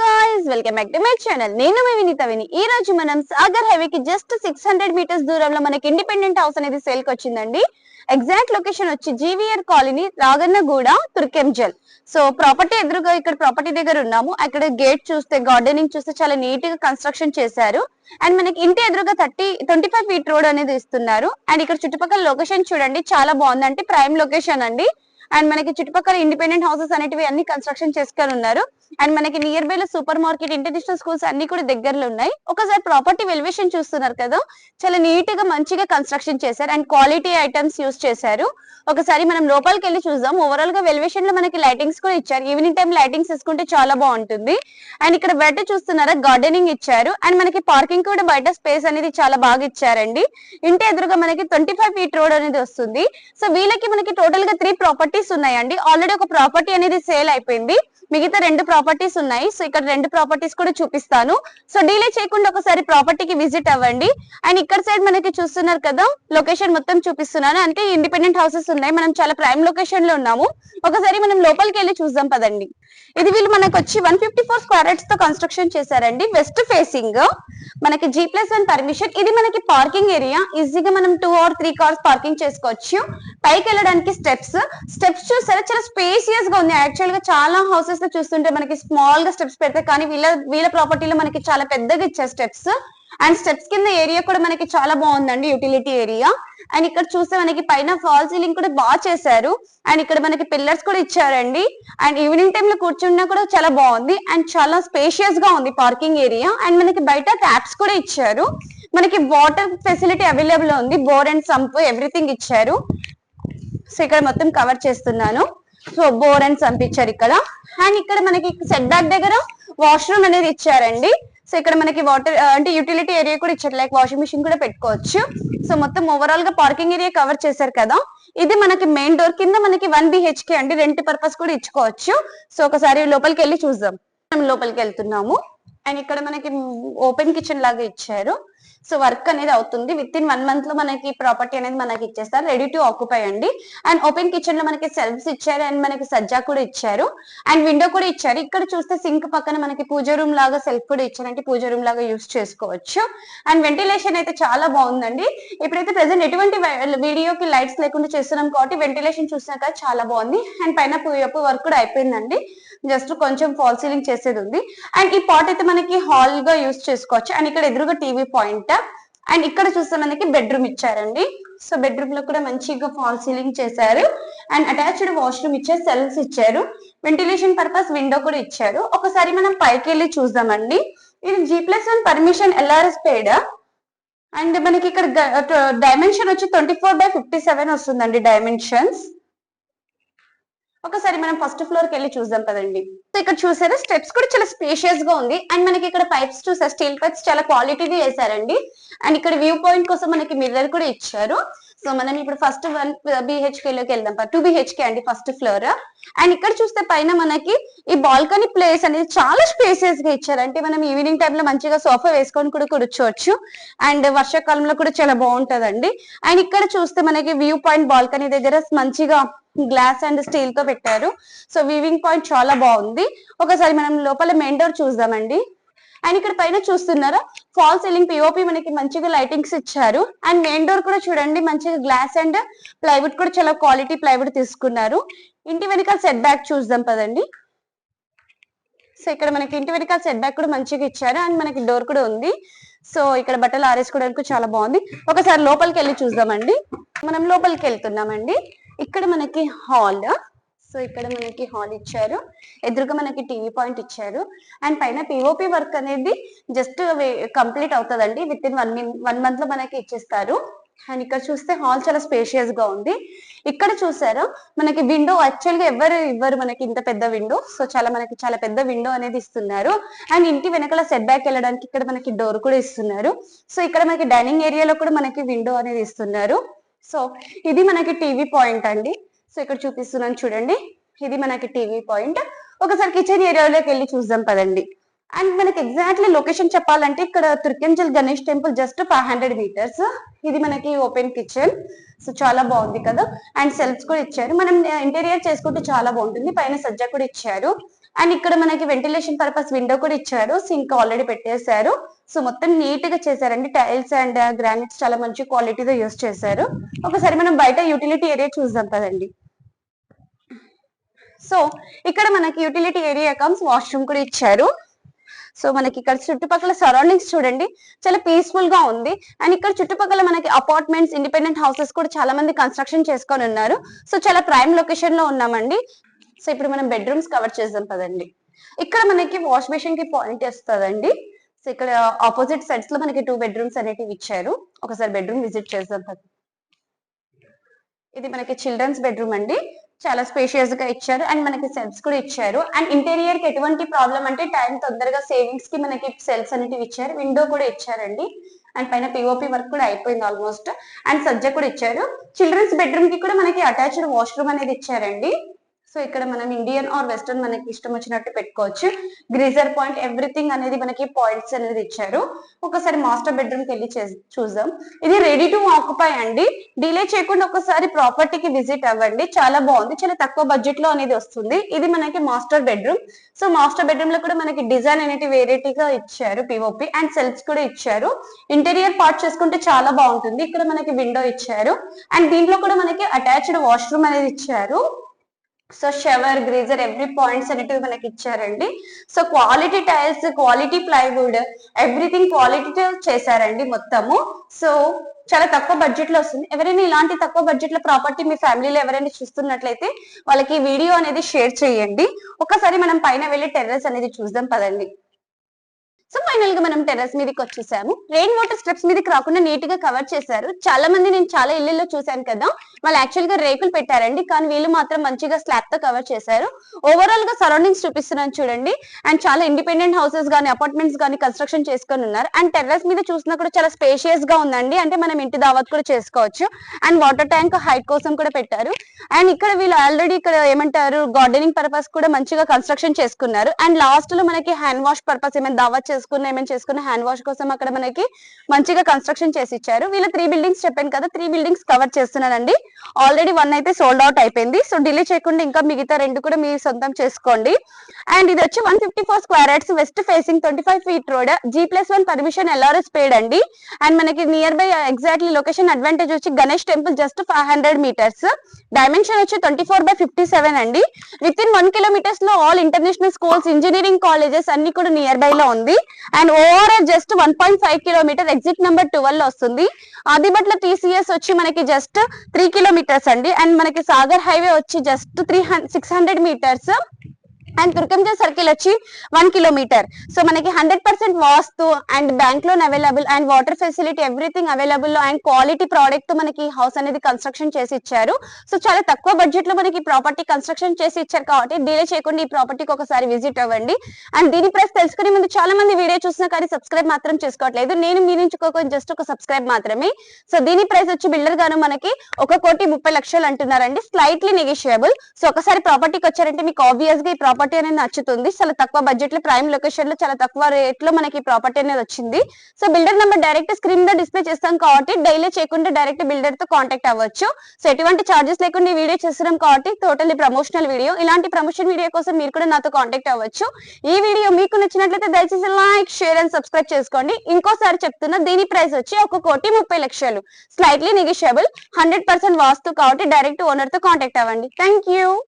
Guys welcome back to my channel నేను మీ వినీత విని. ఈ రోజు మనం సాగర్ హైవే కి జస్ట్ సిక్స్ హండ్రెడ్ మీటర్స్ దూరంలో మనకి ఇండిపెండెంట్ హౌస్ అనేది సేల్కి వచ్చిందండి. ఎగ్జాక్ట్ లొకేషన్ వచ్చి GVR colony Ragannaguda Turkayamjal. So property ఎదురుగా ఇక్కడ ప్రాపర్టీ దగ్గర ఉన్నాము. అక్కడ గేట్ చూస్తే గార్డెనింగ్ చూస్తే చాలా నీట్గా కన్స్ట్రక్షన్ చేశారు. అండ్ మనకి ఇంటి ఎదురుగా thirty twenty five feet road అనేది ఇస్తున్నారు. అండ్ ఇక్కడ చుట్టుపక్కల లొకేషన్ చూడండి చాలా బాగుంది అంటే ప్రైమ్ లొకేషన్ అండి. అండ్ మనకి చుట్టుపక్కల ఇండిపెండెంట్ హౌసెస్ అనేటివి అన్ని కన్స్ట్రక్షన్ చేసుకొని ఉన్నారు. అండ్ మనకి నియర్ బై లో సూపర్ మార్కెట్ ఇంటర్నేషనల్ స్కూల్స్ అన్ని కూడా దగ్గరలో ఉన్నాయి. ఒకసారి ప్రాపర్టీ వెలివేషన్ చూస్తున్నారు కదా? చాలా నీట్గా మంచిగా కన్స్ట్రక్షన్ చేశారు. అండ్ క్వాలిటీ ఐటమ్స్ యూస్ చేశారు. ఒకసారి మనం లోపలికి వెళ్ళి చూద్దాం. ఓవరాల్గా వెలివేషన్లో మనకి లైటింగ్స్ కూడా ఇచ్చారు. ఈవినింగ్ టైం లైటింగ్స్ వేసుకుంటే చాలా బాగుంటుంది. అండ్ ఇక్కడ బయట చూస్తున్నారా? గార్డెనింగ్ ఇచ్చారు. అండ్ మనకి పార్కింగ్ కూడా బయట స్పేస్ అనేది చాలా బాగా ఇచ్చారండి. ఇంటి ఎదురుగా మనకి ట్వంటీ ఫైవ్ ఫీట్ రోడ్ అనేది వస్తుంది. సో వీళ్ళకి మనకి టోటల్గా త్రీ ప్రాపర్టీస్ ఉన్నాయండి. ఆల్రెడీ ఒక ప్రాపర్టీ అనేది సేల్ అయిపోయింది. మిగతా రెండు ప్రాపర్టీస్ ఉన్నాయి. సో ఇక్కడ రెండు ప్రాపర్టీస్ కూడా చూపిస్తాను. సో డీలే చేయకుండా ఒకసారి ప్రాపర్టీకి విజిట్ అవ్వండి. అండ్ ఇక్కడ సైడ్ మనకి చూస్తున్నారు కదా లొకేషన్ మొత్తం చూపిస్తున్నాను. అంటే ఇండిపెండెంట్ హౌసెస్ ఉన్నాయి. మనం చాలా ప్రైమ్ లొకేషన్లో ఉన్నాము. ఒకసారి మనం లోపలికి వెళ్ళి చూద్దాం పదండి. ఇది వీళ్ళు మనకు వచ్చి వన్ ఫిఫ్టీ ఫోర్ స్క్వేర్తో కన్స్ట్రక్షన్ చేశారండి. వెస్ట్ ఫేసింగ్ మనకి జీ ప్లస్ వన్ పర్మిషన్ ఇది మనకి పార్కింగ్ ఏరియా ఈజీగా మనం two or three cars parking చేసుకోవచ్చు. పైకి వెళ్ళడానికి స్టెప్స్ స్టెప్స్ చూసారా? చాలా స్పేసియస్గా ఉంది. యాక్చువల్గా చాలా హౌసెస్లో చూస్తుంటే మనకి స్మాల్గా స్టెప్స్ పెడతాయి. కానీ వీళ్ళ వీళ్ళ ప్రాపర్టీలో మనకి చాలా పెద్దగా ఇచ్చారు స్టెప్స్ అండ్ స్టెప్స్ కింద ఏరియా కూడా మనకి చాలా బాగుందండి. యూటిలిటీ ఏరియా అండ్ ఇక్కడ చూస్తే మనకి పైన ఫాల్ సీలింగ్ కూడా బాగా చేశారు. అండ్ ఇక్కడ మనకి పిల్లర్స్ కూడా ఇచ్చారండి. అండ్ ఈవినింగ్ టైమ్లో కూర్చున్నా కూడా చాలా బాగుంది. అండ్ చాలా స్పేషియస్గా ఉంది పార్కింగ్ ఏరియా. అండ్ మనకి బయట ట్యాప్స్ కూడా ఇచ్చారు. మనకి వాటర్ ఫెసిలిటీ అవైలబుల్ ఉంది. బోర్ అండ్ సంప్ ఎవ్రీథింగ్ ఇచ్చారు. సో ఇక్కడ మొత్తం కవర్ చేస్తున్నాను. సో బోర్ అండ్ సంప్ ఇచ్చారు ఇక్కడ. అండ్ ఇక్కడ మనకి సెట్ బ్యాక్ దగ్గర వాష్రూమ్ అనేది ఇచ్చారండి. సో ఇక్కడ మనకి వాటర్ uh, అంటే యూటిలిటీ ఏరియా కూడా ఇచ్చారు. లైక్ వాషింగ్ మిషన్ కూడా పెట్టుకోవచ్చు. సో మొత్తం ఓవరాల్గా పార్కింగ్ ఏరియా కవర్ చేశారు కదా. ఇది మనకి మెయిన్ డోర్ కింద మనకి వన్ బిహెచ్కే అండి. రెంట్ పర్పస్ కూడా ఇచ్చుకోవచ్చు. సో ఒకసారి లోపలికి వెళ్ళి చూద్దాం. మనం లోపలికి వెళ్తున్నాము. అండ్ ఇక్కడ మనకి ఓపెన్ కిచెన్ లాగా ఇచ్చారు. సో వర్క్ అనేది అవుతుంది. విత్ ఇన్ వన్ మంత్లో మనకి ప్రాపర్టీ అనేది మనకి ఇచ్చేస్తారు. రెడీ టు ఆక్యుపై అండి. అండ్ ఓపెన్ కిచెన్లో మనకి సెల్ఫ్స్ ఇచ్చారు అండ్ మనకి సజ్జా కూడా ఇచ్చారు. అండ్ విండో కూడా ఇచ్చారు. ఇక్కడ చూస్తే సింక్ పక్కన మనకి పూజ రూమ్ లాగా సెల్ఫ్ కూడా ఇచ్చారు. అంటే పూజ రూమ్ లాగా యూస్ చేసుకోవచ్చు. అండ్ వెంటిలేషన్ అయితే చాలా బాగుందండి. ఇప్పుడైతే ప్రెసెంట్ ఎటువంటి వీడియోకి లైట్స్ లేకుండా చేస్తున్నాం కాబట్టి వెంటిలేషన్ చూసినాక చాలా బాగుంది. అండ్ పైన పూయపు వర్క్ కూడా అయిపోయిందండి. జస్ట్ కొంచెం ఫాల్ సీలింగ్ చేసేది ఉంది. అండ్ ఈ పాట్ అయితే మనకి హాల్గా యూస్ చేసుకోవచ్చు. అండ్ ఇక్కడ ఎదురుగా టీవీ పాయింట్. అండ్ ఇక్కడ చూస్తే మనకి బెడ్రూమ్ ఇచ్చారండి. సో బెడ్రూమ్లో కూడా మంచిగా ఫాల్ సీలింగ్ చేశారు. అండ్ అటాచ్డ్ వాష్రూమ్ ఇచ్చారు సెల్స్ ఇచ్చారు. వెంటిలేషన్ పర్పస్ విండో కూడా ఇచ్చారు. ఒకసారి మనం పైకి వెళ్ళి చూద్దామండి. ఇది G plus one permission LRS paid. And మనకి ఇక్కడ డైమెన్షన్ వచ్చి twenty four by fifty seven వస్తుందండి డైమెన్షన్స్. ఒకసారి మనం ఫస్ట్ ఫ్లోర్కి వెళ్ళి చూద్దాం కదండి. సో ఇక్కడ చూసారా స్టెప్స్ కూడా చాలా స్పేషియస్గా ఉంది. అండ్ మనకి ఇక్కడ పైప్స్ చూసారు స్టీల్ పైప్స్ చాలా క్వాలిటీది వేసారండి అండ్ ఇక్కడ వ్యూ పాయింట్ కోసం మనకి మిర్రర్ కూడా ఇచ్చారు. సో మనం ఇప్పుడు ఫస్ట్ వన్ బిహెచ్కే లోకి వెళ్దాం. టూ బిహెచ్కే అండి ఫస్ట్ ఫ్లోర్ అండ్ ఇక్కడ చూస్తే పైన మనకి ఈ బాల్కనీ ప్లేస్ అనేది చాలా స్పేసియస్గా ఇచ్చారు. అంటే మనం ఈవినింగ్ టైమ్లో మంచిగా సోఫా వేసుకొని కూడా కూర్చోవచ్చు. అండ్ వర్షాకాలంలో కూడా చాలా బాగుంటదండి. అండ్ ఇక్కడ చూస్తే మనకి వ్యూ పాయింట్ బాల్కనీ దగ్గర మంచిగా గ్లాస్ అండ్ స్టీల్తో పెట్టారు. సో వీవింగ్ పాయింట్ చాలా బాగుంది. ఒకసారి మనం లోపల మెయిన్ డోర్ చూద్దామండి. అండ్ ఇక్కడ పైన చూస్తున్నారా? ఫాల్ సీలింగ్ పిఓపి మనకి మంచిగా లైటింగ్స్ ఇచ్చారు. అండ్ మెయిన్ డోర్ కూడా చూడండి మంచిగా గ్లాస్ అండ్ ప్లైవుడ్ కూడా చాలా క్వాలిటీ ప్లైవుడ్ తీసుకున్నారు. ఇంటి వెనకాల సెట్ బ్యాక్ చూద్దాం పదండి. సో ఇక్కడ మనకి ఇంటి వెనకాల సెట్ బ్యాక్ కూడా మంచిగా ఇచ్చారు. అండ్ మనకి డోర్ కూడా ఉంది. సో ఇక్కడ బట్టలు ఆరేసుకోవడానికి చాలా బాగుంది. ఒకసారి లోపలికి వెళ్ళి చూద్దామండి. మనం లోపలికి వెళ్తున్నామండి. ఇక్కడ మనకి హాల్ సో ఇక్కడ మనకి హాల్ ఇచ్చారు. ఎదురుగా మనకి టీవీ పాయింట్ ఇచ్చారు. అండ్ పైన పిఓపి వర్క్ అనేది జస్ట్ కంప్లీట్ అవుతుందండి. విత్ ఇన్ వన్ వన్ మంత్లో మనకి ఇచ్చేస్తారు. అండ్ ఇక్కడ చూస్తే హాల్ చాలా స్పేషియస్గా ఉంది. ఇక్కడ చూసారా మనకి విండో యాక్చువల్గా ఎవరు ఇవ్వరు మనకి ఇంత పెద్ద విండో సో చాలా మనకి చాలా పెద్ద విండో అనేది ఇస్తున్నారు. అండ్ ఇంటి వెనకాల సెట్ బ్యాక్ వెళ్ళడానికి ఇక్కడ మనకి డోర్ కూడా ఇస్తున్నారు. సో ఇక్కడ మనకి డైనింగ్ ఏరియాలో కూడా మనకి విండో అనేది ఇస్తున్నారు. సో ఇది మనకి టీవీ పాయింట్ అండి. సో ఇక్కడ చూపిస్తున్నాను చూడండి. ఇది మనకి టీవీ పాయింట్ ఒకసారి కిచెన్ ఏరియాలోకి వెళ్ళి చూద్దాం పదండి. అండ్ మనకి ఎగ్జాక్ట్లీ లొకేషన్ చెప్పాలంటే ఇక్కడ Turkayamjal Ganesh temple just five hundred meters ఇది మనకి ఓపెన్ కిచెన్ సో చాలా బాగుంది కదా. అండ్ సెల్ఫ్స్ కూడా ఇచ్చారు. మనం ఇంటీరియర్ చేసుకుంటే చాలా బాగుంటుంది. పైన సజ్జ కూడా ఇచ్చారు. అండ్ ఇక్కడ మనకి వెంటిలేషన్ పర్పస్ విండో కూడా ఇచ్చారు. సింక్ ఆల్రెడీ పెట్టేశారు. సో మొత్తం నీట్గా చేశారండి. టైల్స్ అండ్ గ్రానైట్స్ చాలా మంచి క్వాలిటీతో యూస్ చేశారు. ఒకసారి మనం బయట యూటిలిటీ ఏరియా చూద్దాం కదండి సో ఇక్కడ మనకి యూటిలిటీ ఏరియా కమ్స్ వాష్రూమ్ కూడా ఇచ్చారు. సో మనకి ఇక్కడ చుట్టుపక్కల సరౌండింగ్స్ చూడండి చాలా పీస్ఫుల్గా ఉంది. అండ్ ఇక్కడ చుట్టుపక్కల మనకి అపార్ట్మెంట్స్ ఇండిపెండెంట్ హౌసెస్ కూడా చాలా మంది కన్స్ట్రక్షన్ చేసుకొని ఉన్నారు. సో చాలా ప్రైమ్ లొకేషన్లో ఉన్నామండి. సో ఇప్పుడు మనం బెడ్రూమ్స్ కవర్ చేద్దాం పదండి. ఇక్కడ మనకి వాష్ బేసిన్కి పాయింట్ వస్తుందండి. సో ఇక్కడ ఆపోజిట్ సైడ్స్లో మనకి టూ బెడ్రూమ్స్ అనేటివి ఇచ్చారు. ఒకసారి బెడ్రూమ్ విజిట్ చేద్దాం ఇది మనకి చిల్డ్రన్స్ బెడ్రూమ్ అండి. చాలా స్పేషియస్గా ఇచ్చారు. అండ్ మనకి సెల్స్ కూడా ఇచ్చారు. అండ్ ఇంటీరియర్కి ఎటువంటి ప్రాబ్లం అంటే టైం తొందరగా సేవింగ్స్కి మనకి సెల్స్ అనేటివి ఇచ్చారు. విండో కూడా ఇచ్చారండి. అండ్ పైన పిఓపి వర్క్ కూడా అయిపోయింది ఆల్మోస్ట్ అండ్ సజ్జ కూడా ఇచ్చారు. చిల్డ్రన్స్ బెడ్రూమ్కి కూడా మనకి అటాచ్డ్ వాష్రూమ్ అనేది ఇచ్చారండి. సో ఇక్కడ మనం ఇండియన్ ఆర్ వెస్టర్న్ మనకి ఇష్టం వచ్చినట్టు పెట్టుకోవచ్చు. గ్రీజర్ పాయింట్ ఎవ్రీథింగ్ అనేది మనకి పాయింట్స్ అనేది ఇచ్చారు. ఒకసారి మాస్టర్ బెడ్రూమ్కి వెళ్ళి చూద్దాం. ఇది రెడీ టు ఆక్యుపై అండి. డిలే చేయకుండా ఒకసారి ప్రాపర్టీకి విజిట్ అవ్వండి. చాలా బాగుంది. చాలా తక్కువ బడ్జెట్లో అనేది వస్తుంది. ఇది మనకి మాస్టర్ బెడ్రూమ్ సో మాస్టర్ బెడ్రూమ్లో కూడా మనకి డిజైన్ అనేది వెరైటీగా ఇచ్చారు పిఓపి అండ్ సెల్స్ కూడా ఇచ్చారు. ఇంటీరియర్ పార్ట్ చేసుకుంటే చాలా బాగుంటుంది. ఇక్కడ మనకి విండో ఇచ్చారు. అండ్ దీంట్లో కూడా మనకి అటాచ్డ్ వాష్రూమ్ అనేది ఇచ్చారు. So shower geyser every points అనేటివి మనకి ఇచ్చారండి so quality tiles quality plywood everything quality చేశారండి మొత్తము. సో చాలా తక్కువ బడ్జెట్లో వస్తుంది. ఎవరైనా ఇలాంటి తక్కువ బడ్జెట్లో ప్రాపర్టీ మీ ఫ్యామిలీలో ఎవరైనా చూస్తున్నట్లయితే వాళ్ళకి ఈ వీడియో అనేది షేర్ చేయండి. ఒకసారి మనం పైన వెళ్ళి టెర్రస్ అనేది చూద్దాం పదండి. సో ఫైనల్గా మనం టెర్రస్ మీదకి వచ్చేసాము. రెయిన్ వాటర్ స్టెప్స్ మీదకి రాకుండా నీట్గా కవర్ చేశారు. చాలా మంది నేను చాలా ఇళ్ళలో చూశాను కదా వాళ్ళు యాక్చువల్గా రేకులు పెట్టారండి కానీ వీళ్ళు మాత్రం మంచిగా స్లాబ్తో కవర్ చేశారు. ఓవరాల్గా సరౌండింగ్స్ చూపిస్తున్నాను చూడండి. అండ్ చాలా ఇండిపెండెంట్ హౌసెస్ గానీ అపార్ట్మెంట్స్ గానీ కన్స్ట్రక్షన్ చేసుకొని ఉన్నారు. అండ్ టెర్రస్ మీద చూసినా కూడా చాలా స్పేషియస్గా ఉందండి. అంటే మనం ఇంటి దావత్ కూడా చేసుకోవచ్చు. అండ్ వాటర్ ట్యాంక్ హైట్ కోసం కూడా పెట్టారు. అండ్ ఇక్కడ వీళ్ళు ఆల్రెడీ ఇక్కడ ఏమంటారు గార్డెనింగ్ పర్పస్ కూడా మంచిగా కన్స్ట్రక్షన్ చేసుకున్నారు. అండ్ లాస్ట్లో మనకి హ్యాండ్ వాష్ పర్పస్ ఏమైనా దావత్ చేసుకున్న ఏమైనా చేసుకున్న హ్యాండ్ వాష్ కోసం అక్కడ మనకి మంచిగా కన్స్ట్రక్షన్ చేసి ఇచ్చారు. వీళ్ళు త్రీ బిల్డింగ్స్ చెప్పాను కదా త్రీ బిల్డింగ్స్ కవర్ చేస్తున్నానండి ఆల్రెడీ వన్ అయితే సోల్డ్ అవుట్ అయిపోయింది. సో డిలే చేయకుండా ఇంకా మిగతా రెండు కూడా మీరు సొంతం చేసుకోండి. అండ్ ఇది వచ్చి one fifty four square yards west facing twenty five feet road G plus one permission LRS paid అండి. అండ్ మనకి nearby exactly location advantage వచ్చి Ganesh temple just five hundred meters dimension వచ్చి twenty four by fifty seven అండి. Within one కిలోమీటర్స్లో all international schools engineering colleges అన్ని కూడా nearby లో ఉంది. And overall just one point five kilometer exit number twelve వస్తుంది. Adibatla TCS వచ్చి మనకి just three kilometres అండి. అండ్ మనకి సాగర్ హైవే వచ్చి just three six hundred meters and Turkayamjal circle వచ్చి వన్ కిలోమీటర్ సో మనకి hundred percent vastu and bank loan available and water facility everything available and quality ప్రోడక్ట్తో మనకి house అనేది construction చేసి ఇచ్చారు. So చాలా తక్కువ బడ్జెట్లో మనకి ప్రాపర్టీ కన్స్ట్రక్షన్ చేసి ఇచ్చారు కాబట్టి డిలే చేయకుండా ఈ ప్రాపర్టీకి ఒకసారి విజిట్ అవ్వండి. అండ్ దీని ప్రైస్ తెలుసుకునే ముందు చాలా మంది వీడియో చూసినా కానీ సబ్స్క్రైబ్ మాత్రం చేసుకోవట్లేదు. నేను మీ నుంచి జస్ట్ ఒక సబ్స్క్రైబ్ మాత్రమే. సో దీని ప్రైస్ వచ్చి బిల్డర్ గాను మనకి ఒక కోటి ముప్పై లక్షలు అంటున్నారండి. స్లైట్లీ నెగిషియబుల్ సో ఒకసారి ప్రాపర్టీకి వచ్చారంటే మీకు ఆబ్వియస్గా ఈ ప్రాపర్టీ అనేది నచ్చుతుంది. చాలా తక్కువ బడ్జెట్లో ప్రైమ్ లొకేషన్లో చాలా తక్కువ రేట్లో మనకి ప్రాపర్టీ అనేది వచ్చింది. సో బిల్డర్ నెంబర్ డైరెక్ట్ స్క్రీన్లో డిస్ప్లే చేస్తాం కాబట్టి డైలీ చేయకుండా డైరెక్ట్ బిల్డర్తో కాంటాక్ట్ అవ్వచ్చు. సో ఎటువంటి చార్జెస్ లేకుండా ఈ వీడియో చేస్తున్నాం కాబట్టి టోటల్లీ ప్రమోషనల్ వీడియో ఇలాంటి ప్రమోషన్ వీడియో కోసం మీరు కూడా నాతో కాంటాక్ట్ అవ్వచ్చు. ఈ వీడియో మీకు నచ్చినట్లయితే దయచేసి లైక్ షేర్ అండ్ సబ్స్క్రైబ్ చేసుకోండి. ఇంకోసారి చెప్తున్నా దీని ప్రైస్ వచ్చి ఒక కోటి ముప్పై లక్షలు. Slightly negotiable hundred percent vastu కాబట్టి డైరెక్ట్ ఓనర్తో కాంటాక్ట్ అవ్వండి. Thank you